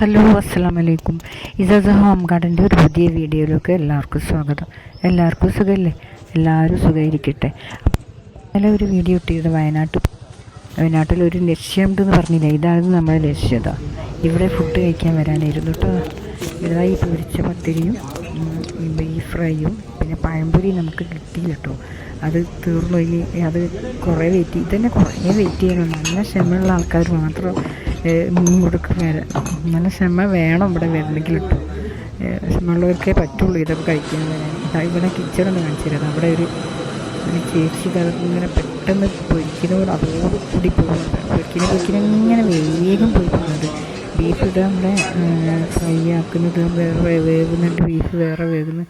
Hello അസ്സാം വലൈക്കും ഇസസ് home ഗാർഡന്റെ ഒരു പുതിയ വീഡിയോയിലേക്ക് എല്ലാവർക്കും സ്വാഗതം. എല്ലാവർക്കും സുഖമില്ലേ എല്ലാവരും സുഖമായിരിക്കട്ടെ. ഇന്നലെ ഒരു വീഡിയോ ഇട്ടിരുന്നത് വയനാട്ടിൽ വയനാട്ടിൽ ഒരു ലക്ഷ്യമുണ്ടെന്ന് പറഞ്ഞില്ല? ഇതായിരുന്നു നമ്മുടെ ലക്ഷ്യത ഇവിടെ ഫുഡ് കഴിക്കാൻ വരാനായിരുന്നു കേട്ടോ ഇതാ ഈ പൊരിച്ച പത്തിരിയും ബീഫ് ഫ്രൈയും പിന്നെ പഴംപൊരി നമുക്ക് കിട്ടി കേട്ടോ അത് തീർന്നു. ഇനി അത് കുറേ വെയിറ്റ് ഇതുതന്നെ കുറേ വെയിറ്റ് ചെയ്യണം. നല്ല ക്ഷമയുള്ള ആൾക്കാർ മാത്രം ഇവിടേക്ക് വേറെ നല്ല ക്ഷമ വേണം ഇവിടെ വരണമെങ്കിൽ കേട്ടോ ക്ഷമയുള്ളവർക്കേ പറ്റുള്ളൂ ഇതൊക്കെ കഴിക്കാൻ ഇവിടെ കിച്ചണൊന്ന് കാണിച്ചു തരാം അവിടെ ഒരു ഒരു ചേച്ചി ഇങ്ങനെ പെട്ടെന്ന് പൊരിക്കുന്നതോട് അതോട് കൂടി പോകുന്നുണ്ട്. പൊരിക്കുന്ന പൊരിക്കുന്ന ഇങ്ങനെ വേഗം പോയി പോകുന്നുണ്ട്. ബീഫ് ഇടുക നമ്മുടെ ഫ്രൈ ആക്കുന്നത് വേറെ വേകുന്നുണ്ട് ബീഫ് വേറെ വേകുന്നു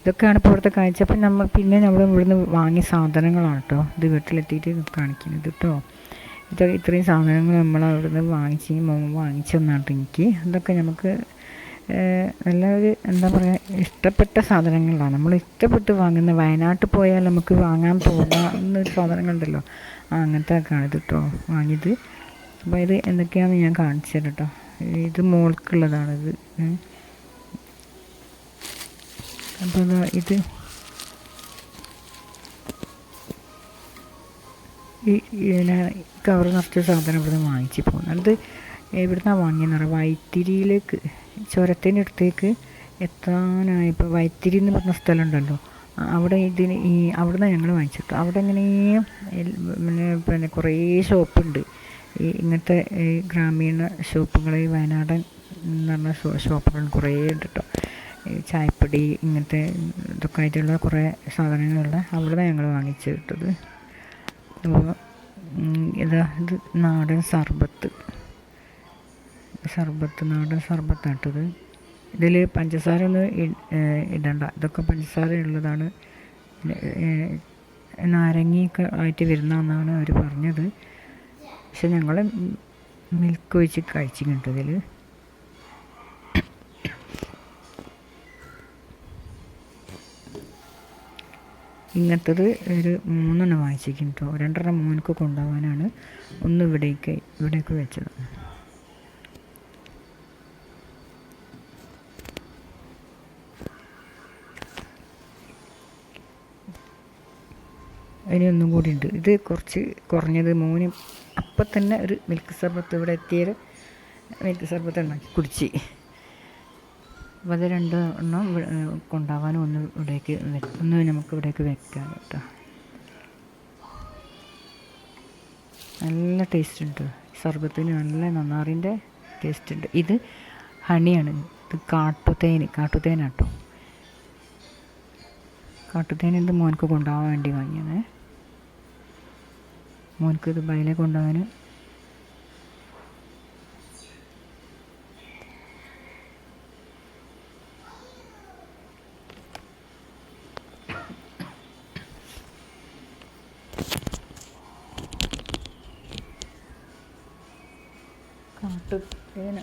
ഇതൊക്കെയാണ് ഇപ്പോൾ ഇവിടുത്തെ കാഴ്ച. അപ്പം നമ്മൾ പിന്നെ നമ്മൾ ഇവിടുന്ന് വാങ്ങിയ സാധനങ്ങളാണ് കേട്ടോ. ഇത് വീട്ടിലെത്തിയിട്ട് കാണിക്കുന്നത് കേട്ടോ. ഇത് ഇത്രയും സാധനങ്ങൾ നമ്മൾ അവിടുന്ന് വാങ്ങിച്ച് വാങ്ങിച്ചെന്നാണ് എനിക്ക്. അതൊക്കെ നമുക്ക് നല്ല ഒരു എന്താ പറയുക ഇഷ്ടപ്പെട്ട സാധനങ്ങളാണ്. നമ്മൾ ഇഷ്ടപ്പെട്ട് വാങ്ങുന്ന വയനാട്ടിൽ പോയാൽ നമുക്ക് വാങ്ങാൻ തോന്നാവുന്ന ഒരു സാധനങ്ങളുണ്ടല്ലോ. ആ അങ്ങനത്തെ കാണിത് കേട്ടോ വാങ്ങിയത്. അപ്പോൾ ഇത് എന്തൊക്കെയാണെന്ന് ഞാൻ കാണിച്ചു തരാം കേട്ടോ ഇത് മോൾക്കുള്ളതാണിത്. അപ്പോൾ ഇത് ഈ കവർ നിറച്ച സാധനം ഇവിടുന്ന് വാങ്ങിച്ച് പോകുന്നു അത് എവിടുന്നാണ് വാങ്ങിയെന്ന് പറയാം വൈത്തിരിയിലേക്ക് ചുരത്തിന്റെ അടുത്തേക്ക് എത്താനായപ്പോൾ വൈത്തിരി എന്ന് പറഞ്ഞ സ്ഥലമുണ്ടല്ലോ. അവിടെ ഇതിന് ഈ അവിടെ നിന്ന് ഞങ്ങൾ വാങ്ങിച്ചിട്ടു അവിടെ ഇങ്ങനെ പിന്നെ പിന്നെ കുറേ ഷോപ്പുണ്ട്. ഈ ഇങ്ങനത്തെ ഈ ഗ്രാമീണ ഷോപ്പുകൾ ഈ വയനാടൻ എന്ന് പറഞ്ഞ ഷോപ്പുകൾ കുറേ ഉണ്ട് കേട്ടോ ചായപ്പൊടി ഇങ്ങനത്തെ ഇതൊക്കെ ആയിട്ടുള്ള കുറേ സാധനങ്ങളുള്ള അവിടെ നിന്ന് ഞങ്ങൾ വാങ്ങിച്ചു കിട്ടത് അപ്പോൾ ഇതാ നാടൻ സർബത്ത്. സർബത്ത് നാടൻ സർബത്താട്ടത്. ഇതിൽ പഞ്ചസാര ഒന്നും ഇടണ്ട. ഇതൊക്കെ പഞ്ചസാര ഉള്ളതാണ്. നാരങ്ങയൊക്കെ ആയിട്ട് വരുന്നതെന്നാണ് അവർ പറഞ്ഞത്. പക്ഷെ ഞങ്ങൾ മിൽക്ക് ഒഴിച്ച് കഴിച്ചിട്ടുണ്ട് ഇതിൽ ഇങ്ങനത്തത് ഒരു മൂന്നെണ്ണം വാങ്ങിച്ചിരിക്കും കേട്ടോ. രണ്ടെണ്ണം മോനക്ക് കൊണ്ടുപോകാനാണ് ഒന്ന് ഇവിടേക്ക് ഇവിടേക്ക് വെച്ചത്. ഇനി ഒന്നും കൂടി ഉണ്ട്. ഇത് കുറച്ച് കുറഞ്ഞത് മോന് അപ്പം തന്നെ ഒരു മിൽക്ക് സർബത്ത് ഇവിടെ എത്തിയത്. മിൽക്ക് സർബത്ത് ഉണ്ടാക്കി കുടിച്ച്. അപ്പോൾ അത് രണ്ട് എണ്ണം കൊണ്ടുപോകാനും ഒന്ന് ഇവിടേക്ക് ഒന്ന് നമുക്ക് ഇവിടേക്ക് വെക്കാം കേട്ടോ. നല്ല ടേസ്റ്റ് ഉണ്ട്. സർബത്തിന് നല്ല നന്നാറിന്റെ ടേസ്റ്റ് ഉണ്ട്. ഇത് ഹണിയാണ്. ഇത് കാട്ടുതേന് കാട്ടുതേനാട്ടോ കാട്ടുതേൻ ഇത് മോനക്ക് കൊണ്ടുപോകാൻ വേണ്ടി വാങ്ങിയത്. മോനക്ക് ഇത് ബയലെ കൊണ്ടുപോകാൻ കാട്ടുതേന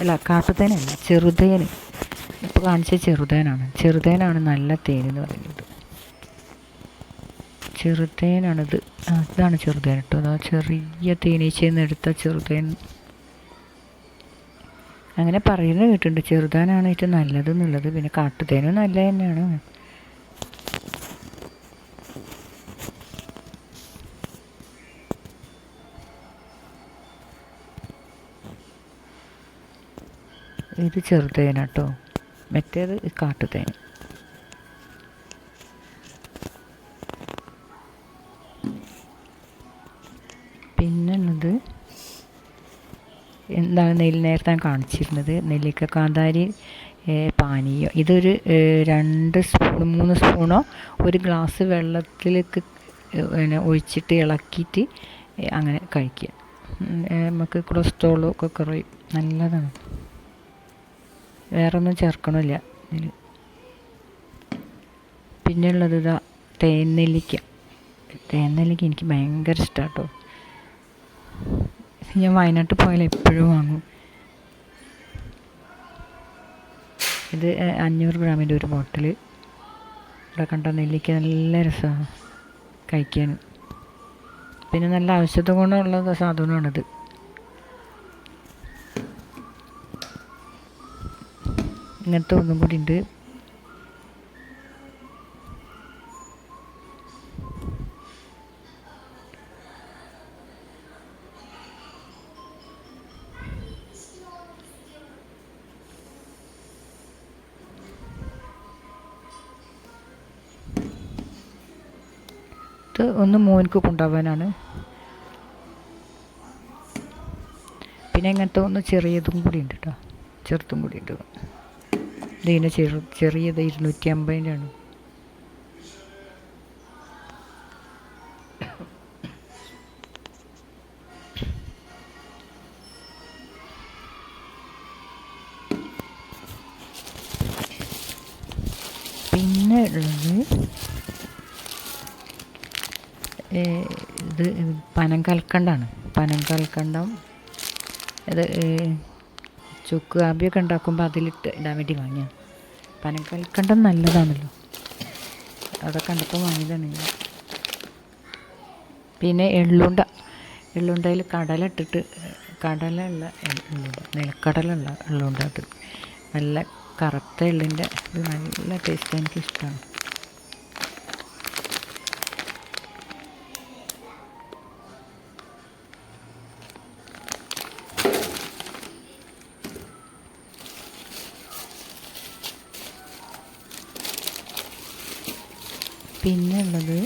അല്ല കാട്ടുതേനല്ല ചെറുതേന്. ഇപ്പോൾ കാണിച്ച ചെറുതേനാണ്. ചെറുതേനാണ് നല്ല തേൻ എന്ന് പറയുന്നത്. ചെറുതേനാണിത്. അതാണ് ചെറുതേൻ കേട്ടോ. അതാ ചെറിയ തേനീച്ചയിൽ എടുത്ത ചെറുതേൻ. അങ്ങനെ പറയുന്ന കേട്ടിട്ടുണ്ട്. ചെറുതാനാണ് ഏറ്റവും നല്ലത് എന്നുള്ളത് പിന്നെ കാട്ടുതേനും നല്ല തന്നെയാണ് ഇത് ചെറുതേന കേട്ടോ. മറ്റേത് കാട്ടുതേൻ. പിന്നുള്ളത് എന്താണ് നെല്ല് നേരത്തെ കാണിച്ചിരുന്നത്. നെല്ലിക്ക കാന്താരി പാനീയം. ഇതൊരു രണ്ട് സ്പൂൺ മൂന്ന് സ്പൂണോ ഒരു ഗ്ലാസ് വെള്ളത്തിലേക്ക് പിന്നെ ഒഴിച്ചിട്ട് ഇളക്കിയിട്ട് അങ്ങനെ കഴിക്കുക. നമുക്ക് കൊളസ്ട്രോളും ഒക്കെ കുറയും. നല്ലതാണ്. വേറെ ഒന്നും ചേർക്കണമില്ല ഇതിൽ പിന്നെയുള്ളത് ഇതാ തേനെല്ലിക്ക. തേനെല്ലിക്ക എനിക്ക് ഭയങ്കര ഇഷ്ടമാണ് കേട്ടോ ഞാൻ വയനാട്ടിൽ പോയാൽ എപ്പോഴും വാങ്ങും. ഇത് അഞ്ഞൂറ് ഗ്രാമിന്റെ ഒരു ബോട്ടിൽ ഇവിടെ കണ്ട നെല്ലിക്ക നല്ല രസമാണ് കഴിക്കാൻ. പിന്നെ നല്ല ഔഷധ ഗുണമുള്ള സാധനമാണിത്. ഇങ്ങനത്തെ ഒന്നും കൂടി ഉണ്ട്. ഒന്ന് മോനിക്ക് കൊണ്ടുപോകാനാണ്. പിന്നെ ഇങ്ങനത്തെ ഒന്ന് ചെറിയതും കൂടി ഉണ്ട് കേട്ടോ ചെറുതും കൂടി ഉണ്ട്. ഇതിന് ചെറു ചെറിയത് ഇരുന്നൂറ്റി അമ്പതിന്റെയാണ് പിന്നെ ഉള്ളത് ഇത് പനം കൽക്കണ്ടാണ്. പനം കൽക്കണ്ടം ഇത് ചുക്ക് കാപ്പിയൊക്കെ ഉണ്ടാക്കുമ്പോൾ അതിലിട്ട് ഇടാൻ വേണ്ടി വാങ്ങിയ പനം കൽക്കണ്ടം നല്ലതാണല്ലോ. അതൊക്കെ കണ്ടപ്പോൾ വാങ്ങിയതാണ് ഞാൻ. പിന്നെ എള്ളുണ്ട എള്ളുണ്ടയിൽ കടല ഇട്ടിട്ട് കടല ഉള്ള എള്ളുണ്ട നിലക്കടലുള്ള എള്ളുണ്ട അത് നല്ല കറുത്ത എള്ളിന്റെ ഇത് നല്ല ടേസ്റ്റ് എനിക്ക് പിന്നെ ഉള്ളത്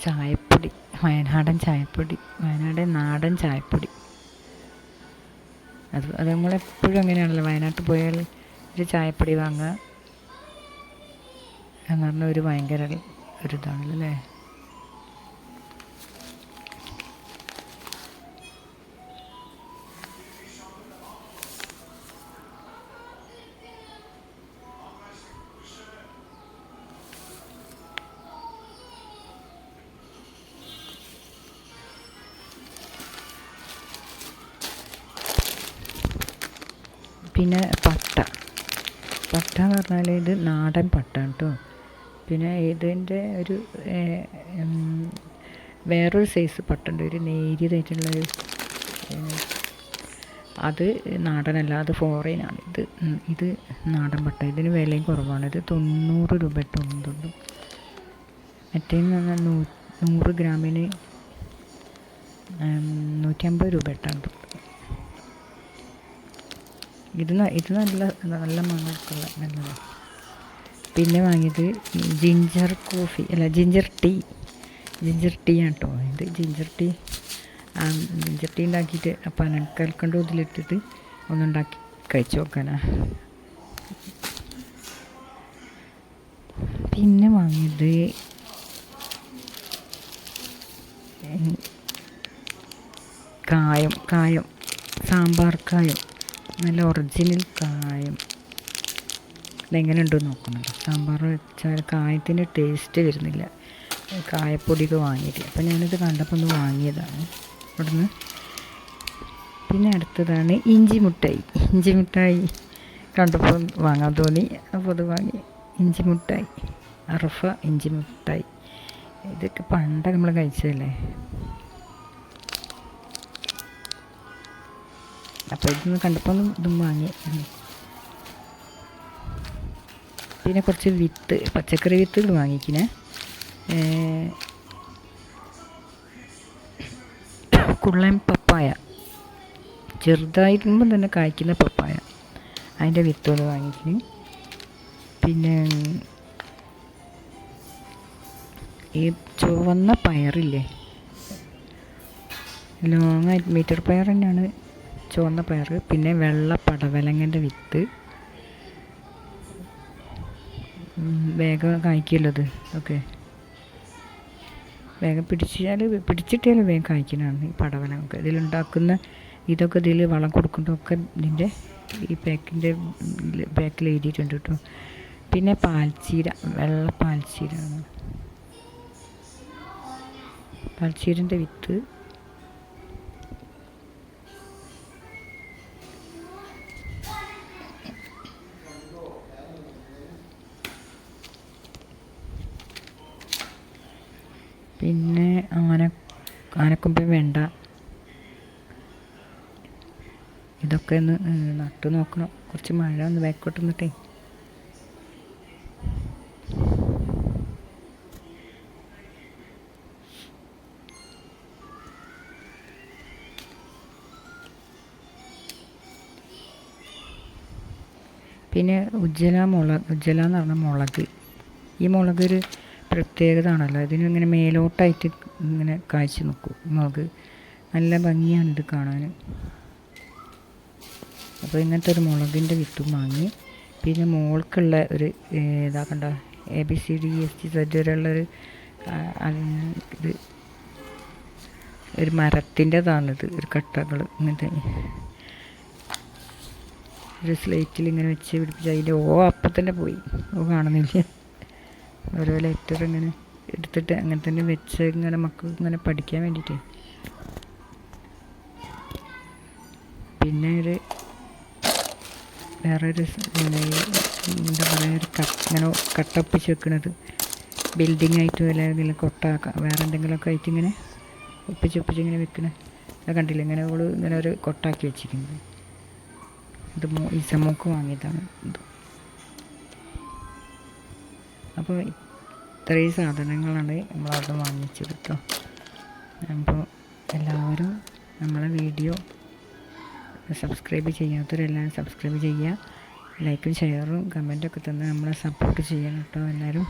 ചായപ്പൊടി വയനാടൻ ചായപ്പൊടി വയനാടൻ നാടൻ ചായപ്പൊടി. അത് അത് നമ്മളെപ്പോഴും അങ്ങനെയാണല്ലോ വയനാട്ടിൽ പോയാൽ ഒരു ചായപ്പൊടി വാങ്ങുക എന്ന് പറഞ്ഞാൽ ഒരു ഭയങ്കര ഒരു ഇതാണല്ലോ അല്ലേ? പിന്നെ പട്ട. പട്ട എന്ന് പറഞ്ഞാൽ ഇത് നാടൻ പട്ട കേട്ടോ പിന്നെ ഇതിന്റെ ഒരു വേറൊരു സൈസ് പട്ടുണ്ട്. ഒരു നേരിയതായിട്ടുള്ളൊരു അത് നാടനല്ല അത് ഫോറിനാണ് ഇത് ഇത് നാടൻ പട്ട. ഇതിന് വിലയും കുറവാണ്. ഇത് തൊണ്ണൂറ് രൂപ തൊണ്ണൂറ് മറ്റേന്ന് പറഞ്ഞാൽ നൂ നൂറ് ഗ്രാമിന് നൂറ്റമ്പത് രൂപ ഇട്ടാണ് ഇത് ഇത് നല്ല നല്ല മണമൊക്കെയുള്ള നല്ലതാണ് പിന്നെ വാങ്ങിയത് ജിഞ്ചർ കോഫി അല്ല ജിഞ്ചർ ടീ ജിഞ്ചർ ടീ ആണ് കേട്ടോ ഇത് ജിഞ്ചർ ടീ ജിഞ്ചർ ടീ ഉണ്ടാക്കിയിട്ട് പനക്കൽക്കണ്ട് ഇതിലിട്ടിട്ട് ഒന്നുണ്ടാക്കി കഴിച്ചു നോക്കാനാ. പിന്നെ വാങ്ങിയത് കായം കായം. സാമ്പാർ കായം. നല്ല ഒറിജിനൽ കായം. അതെങ്ങനെ ഉണ്ടെന്ന് നോക്കുന്നുണ്ട് സാമ്പാർ വെച്ചാൽ കായത്തിന്റെ ടേസ്റ്റ് വരുന്നില്ല. കായപ്പൊടിയൊക്കെ വാങ്ങിയിട്ട് അപ്പം ഞാനിത് കണ്ടപ്പോൾ ഒന്ന് വാങ്ങിയതാണ്. ഇവിടുന്ന്. പിന്നെ അടുത്തതാണ് ഇഞ്ചി മുട്ടായി. ഇഞ്ചി മുട്ടായി കണ്ടപ്പോൾ വാങ്ങാൻ തോന്നി. അപ്പോൾ അത് വാങ്ങി. ഇഞ്ചി മുട്ടായി. അറഫ ഇഞ്ചി മുട്ടായി. ഇതൊക്കെ പണ്ടൊക്കെ നമ്മൾ കഴിച്ചതല്ലേ? അപ്പോൾ ഇതൊന്ന് കണ്ടപ്പോൾ ഇതും വാങ്ങി. പിന്നെ കുറച്ച് വിത്ത് പച്ചക്കറി വിത്തുകൾ വാങ്ങിക്കിനെ. കുള്ളൻ പപ്പായ. ചെറുതായിരിക്കുമ്പോൾ തന്നെ കായ്ക്കുന്ന പപ്പായ. അതിന്റെ വിത്തുകൾ വാങ്ങിക്കും പിന്നെ ഈ ചുവന്ന പയറില്ലേ? ലോങ് മീറ്റർ പയർ തന്നെയാണ് ചുവന്ന പയർ പിന്നെ വെള്ള പടവലങ്ങന്റെ വിത്ത് വേഗം കായ്ക്കുമല്ലോ ഇത് ഓക്കെ. വേഗം പിടിച്ചാൽ പിടിച്ചിട്ടാൽ വേഗം കായ്ക്കുന്നതാണ് ഈ പടവലമൊക്കെ ഇതിലുണ്ടാക്കുന്ന ഇതൊക്കെ ഇതിൽ വളം കൊടുക്കുന്നതൊക്കെ ഇതിന്റെ ഈ പാക്കിന്റെ പാക്കിൽ എഴുതിയിട്ടുണ്ട് കേട്ടോ. പിന്നെ പാൽച്ചീര വെള്ള പാൽച്ചീര പാൽച്ചീരന്റെ വിത്ത്. ഇതൊക്കെ ഒന്ന് നട്ടു നോക്കണം. കുറച്ച് മഴ ഒന്ന് ബാക്കോട്ട് നിന്നിട്ടേ. പിന്നെ ഉജ്ജല മുളക് ഉജ്ജല എന്ന് പറഞ്ഞ മുളക്. ഈ മുളക് ഒരു പ്രത്യേകത ആണല്ലോ ഇതിന് ഇങ്ങനെ മേലോട്ടായിട്ട് ഇങ്ങനെ കാഴ്ച നിൽക്കും മുളക്. നല്ല ഭംഗിയാണ് ഇത് കാണാൻ. അപ്പോൾ ഇങ്ങനത്തെ ഒരു മുളകിന്റെ വിത്തും വാങ്ങി. പിന്നെ മോൾക്കുള്ള ഒരു ഇതാക്കണ്ട ഇതാ കണ്ട? A B C D S T set വരെയുള്ളൊരു ഇത് ഒരു മരത്തിന്റെതാണിത് ഒരു കട്ടകൾ ഇങ്ങനത്തെ. ഒരു സ്ലേറ്റിൽ ഇങ്ങനെ വെച്ച് പിടിപ്പിച്ച് അതിന്റെ ഓ അപ്പം തന്നെ പോയി. ഓ കാണുന്നില്ല. ഓരോ ലെറ്റർ ഇങ്ങനെ എടുത്തിട്ട് അങ്ങനെ തന്നെ വെച്ച് ഇങ്ങനെ മക്കൾക്ക് ഇങ്ങനെ പഠിക്കാൻ വേണ്ടിയിട്ട് പിന്നെ ഒരു വേറൊരു എന്താ പറയുക ഒരു ഇങ്ങനെ കട്ടപ്പിച്ച് വെക്കണത്. ബിൽഡിംഗ് ആയിട്ട് വല്ല എന്തെങ്കിലും കൊട്ട വേറെ എന്തെങ്കിലുമൊക്കെ ആയിട്ട് ഇങ്ങനെ ഒപ്പിച്ച് ഒപ്പിച്ച് ഇങ്ങനെ വെക്കണ. അത് കണ്ടില്ല? ഇങ്ങനെ ഓൾ ഇങ്ങനെ ഒരു കൊട്ടാക്കി വെച്ചിരിക്കുന്നത്. ഇത് മോ ഇസമോക്ക് വാങ്ങിയതാണ് ഇത്. അപ്പോൾ ഇത്രയും സാധനങ്ങളാണ് നമ്മളവിടെ വാങ്ങിച്ചത് കേട്ടോ അപ്പോൾ എല്ലാവരും നമ്മളെ വീഡിയോ സബ്സ്ക്രൈബ് ചെയ്യാത്തവരെല്ലാം സബ്സ്ക്രൈബ് ചെയ്യുക. ലൈക്കും ഷെയറും കമന്റൊക്കെ തന്ന് നമ്മളെ സപ്പോർട്ട് ചെയ്യണം കേട്ടോ എല്ലാവരും.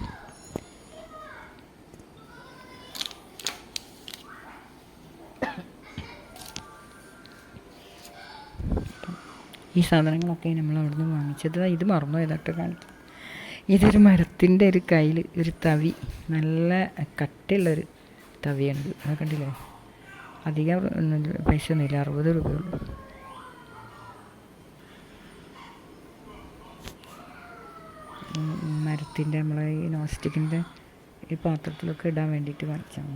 ഈ സാധനങ്ങളൊക്കെ നമ്മൾ അവിടുന്ന് വാങ്ങിച്ചത്. ഇത് മറന്നു ഏതാട്ട് കാണിച്ചു ഇതൊരു മരത്തിന്റെ ഒരു കയ്യിൽ ഒരു തവി. നല്ല കട്ടിയുള്ളൊരു തവിയുണ്ട് അത് കണ്ടില്ലേ? അധികം പൈസ ഒന്നുമില്ല അറുപത് രൂപയുള്ളൂ മരത്തിന്റെ നമ്മളെ ഈ നോസ്റ്റിക്കിന്റെ ഈ പാത്രത്തിലൊക്കെ ഇടാൻ വേണ്ടിയിട്ട് കാണിച്ചാൽ